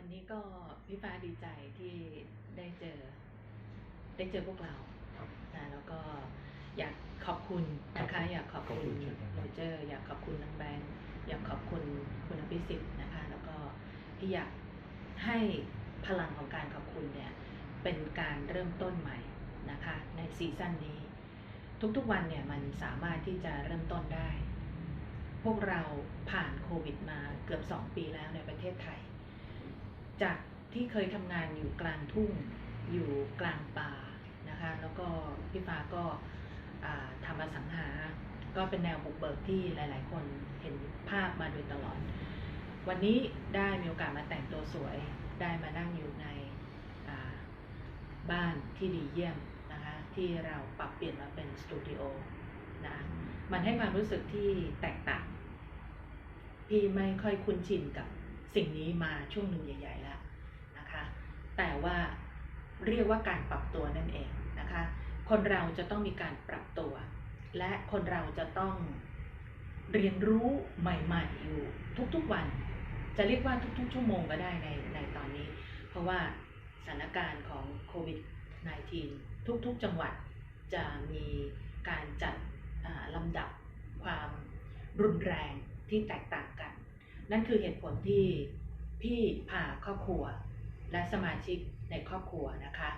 วันนี้ก็พี่ฟ้าดีใจที่ได้เจอ ได้เจอพวกเราครับนะแล้วก็อยากขอบคุณนะคะ อยากขอบขอบคุคุณณเช่นกันโรเจอร์ อยากขอบคุณน้องแบงค์อยากขอบคุณคุณอภิสิทธิ์นะคะ แล้วก็ที่อยากให้พลังของการขอบคุณเนี่ยเป็นการเริ่มต้นใหม่นะคะในซีซั่นนี้ ทุกๆวันเนี่ยมันสามารถที่จะเริ่มต้นได้ พวกเราผ่านโควิดมาเกือบ 2 ปีแล้วในประเทศไทย จากที่เคยทำงานอยู่กลางทุ่งอยู่กลางป่านะคะแล้วก็พี่ฟ้าก็ทำอสังหา ก็เป็นแนวบุกเบิกที่หลาย ๆ คนเห็นภาพมาโดยตลอด วันนี้ได้มีโอกาสมาแต่งตัวสวยได้มานั่งอยู่ในบ้านที่ดีเยี่ยมนะคะที่เราปรับเปลี่ยนมาเป็นสตูดิโอนะมันให้ความรู้สึกที่แตกต่างพี่ไม่ค่อยคุ้นชินกับ สิ่งนี้มาช่วงหนึ่งใหญ่ ๆ แล้วนะคะ แต่ว่าเรียกว่าการปรับตัวนั่นเองนะคะ คนเราจะต้องมีการปรับตัว และคนเราจะต้องเรียนรู้ใหม่ๆอยู่ทุกๆวัน จะเรียกว่าทุกๆ ชั่วโมงก็ได้ในในตอนนี้ เพราะว่าสถานการณ์ของโควิด -19 ทุกๆ จังหวัดจะมีการจัดลำดับความรุนแรงที่แตกต่าง นั่นคือเหตุผลที่พี่พาครอบครัว และสมาชิกในครอบครัวนะคะ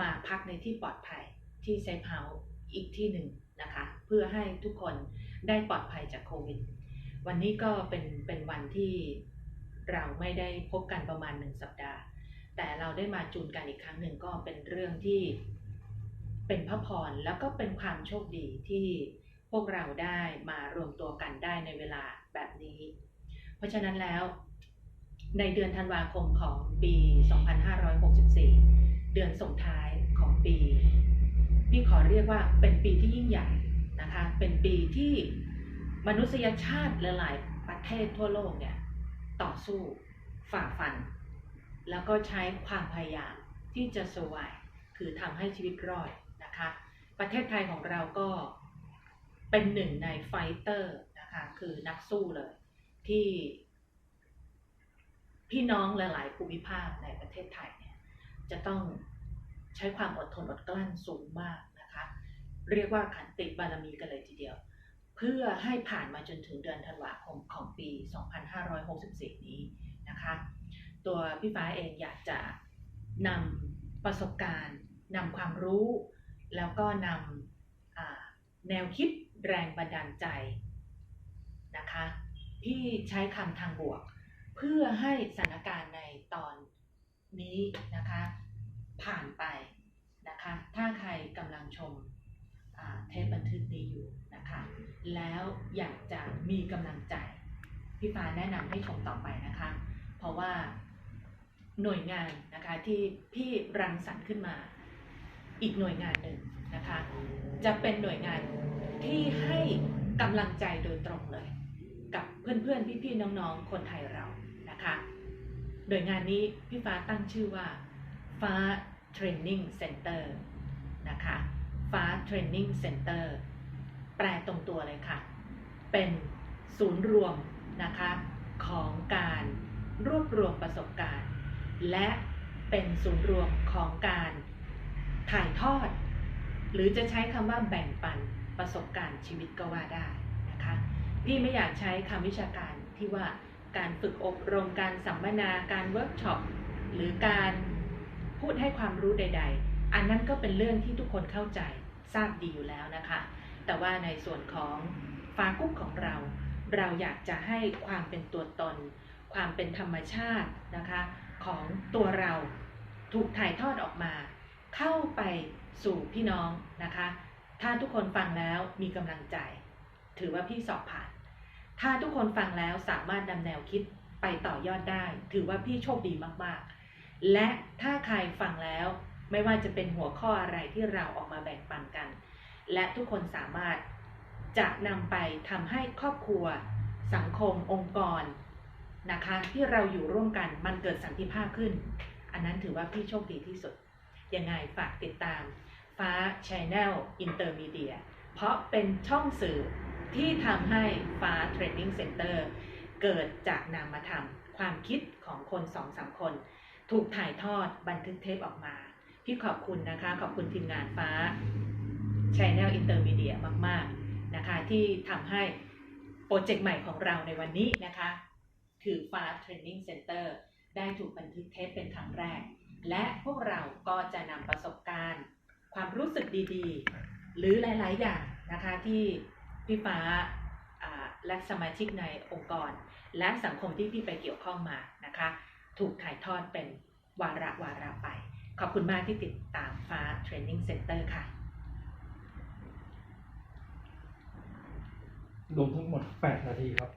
มาพักในที่ปลอดภัยที่เซฟเฮาส์อีกที่หนึ่งนะคะ เพื่อให้ทุกคนได้ปลอดภัยจากโควิด วันนี้ก็เป็นเป็นวันที่เราไม่ได้พบกันประมาณหนึ่งสัปดาห์ แต่เราได้มาจูนกันอีกครั้งหนึ่งก็เป็นเรื่องที่เป็นพระพรแล้วก็เป็นความโชคดีที่ วกเราได้มารวมตัวกันได้ในเวลาแบบนี้ เพราะฉะนั้นแล้ว ในเดือนธันวาคมของปี 2564 เดือนส่งท้ายของปีพี่ขอเรียกว่าเป็นปีที่ยิ่งใหญ่นะคะ เป็นปีที่มนุษยชาติหลายๆประเทศทั่วโลกเนี่ยต่อสู้ฝ่าฟัน แล้วก็ใช้ความพยายามที่จะสวายคือทำให้ชีวิตรอดนะคะ ประเทศไทยของเราก็ เป็นหนึ่งในไฟเตอร์นะคะคือนักสู้เลย ที่พี่น้องหลาย ๆ ภูมิภาคในประเทศไทยเนี่ยจะต้องใช้ความอดทนอดกลั้นสูงมากนะคะ เรียกว่าขันติบารมีกันเลยทีเดียว เพื่อให้ผ่านมาจนถึงเดือนธันวาคมของปี 2564 นี้นะคะ ตัวพี่ฟ้าเองอยากจะนำประสบการณ์นำความรู้ แล้วก็นำแนวคิด แรงบันดาลใจนะคะพี่ใช้คำทางบวก เพื่อให้สถานการณ์ในตอนนี้นะคะ ผ่านไปนะคะ ถ้าใครกำลังชมเทปบันทึกนี้อยู่นะคะ แล้วอยากจะมีกำลังใจ พี่ฟ้าแนะนำให้ชมต่อไปนะคะ เพราะว่าหน่วยงานนะคะที่พี่รังสรรค์ขึ้นมา อีกหน่วยงานหนึ่งนะคะ จะเป็นหน่วยงาน ที่ให้กำลังใจโดยตรงเลย กับเพื่อนๆ พี่ๆ น้องๆ คนไทยเรานะคะหน่วยงานนี้พี่ฟ้าตั้งชื่อว่าฟ้า Training Center นะคะฟ้า Training Center แปลตรงตัวเลยค่ะ เป็นศูนย์รวมนะคะของการรวบรวมประสบการณ์ และเป็นศูนย์รวมของการถ่ายทอด หรือจะใช้คำว่าแบ่งปัน ประสบการณ์ชีวิตก็ว่าได้นะคะ พี่ไม่อยากใช้คำวิชาการที่ว่าการฝึกอบรมการสัมมนาการเวิร์กช็อปหรือการพูดให้ความรู้ใด ๆ อันนั้นก็เป็นเรื่องที่ทุกคนเข้าใจทราบดีอยู่แล้วนะคะ แต่ว่าในส่วนของฟ้ากุ๊กของเรา เราอยากจะให้ความเป็นตัวตน ความเป็นธรรมชาตินะคะของตัวเราถูกถ่ายทอดออกมา เข้าไปสู่พี่น้องนะคะ ถ้าทุกคนฟังแล้วมีกำลังใจ ถือว่าพี่สอบผ่าน ถ้าทุกคนฟังแล้วสามารถนำแนวคิดไปต่อยอดได้ ถือว่าพี่โชคดีมากๆ และถ้าใครฟังแล้วไม่ว่าจะเป็นหัวข้ออะไรที่เราออกมาแบ่งปันกัน และทุกคนสามารถจะนำไปทำให้ครอบครัว สังคม องค์กรนะคะที่เราอยู่ร่วมกันมันเกิดสันติภาพขึ้น อันนั้นถือว่าพี่โชคดีที่สุด ยังไงฝากติดตาม ฟ้า Channel Intermedia เพราะเป็นช่องสื่อที่ทำให้ฟ้า Training Center เกิดจากนามธรรม ความคิดของคนสองสามคน ถูกถ่ายทอดบันทึกเทปออกมา พี่ขอบคุณนะคะ ขอบคุณทีมงานฟ้า Channel Intermedia มาก ๆ นะคะ ที่ทำให้โปรเจกต์ใหม่ของเราในวันนี้นะคะ คือฟ้า Training Center ได้ถูกบันทึกเทปเป็นครั้งแรก และพวกเราก็จะนำประสบการณ์ ความรู้สึกดีๆ หรือหลาย ๆ อย่างนะคะที่พี่ฟ้าอ่าและสมาชิกในองค์กร และสังคมที่พี่ไปเกี่ยวข้องมานะคะ ถูกถ่ายทอดเป็นวาระวาระไป ขอบคุณมากที่ติดตามฟ้า Training Center ค่ะ รวมทั้งหมด 8 นาทีครับ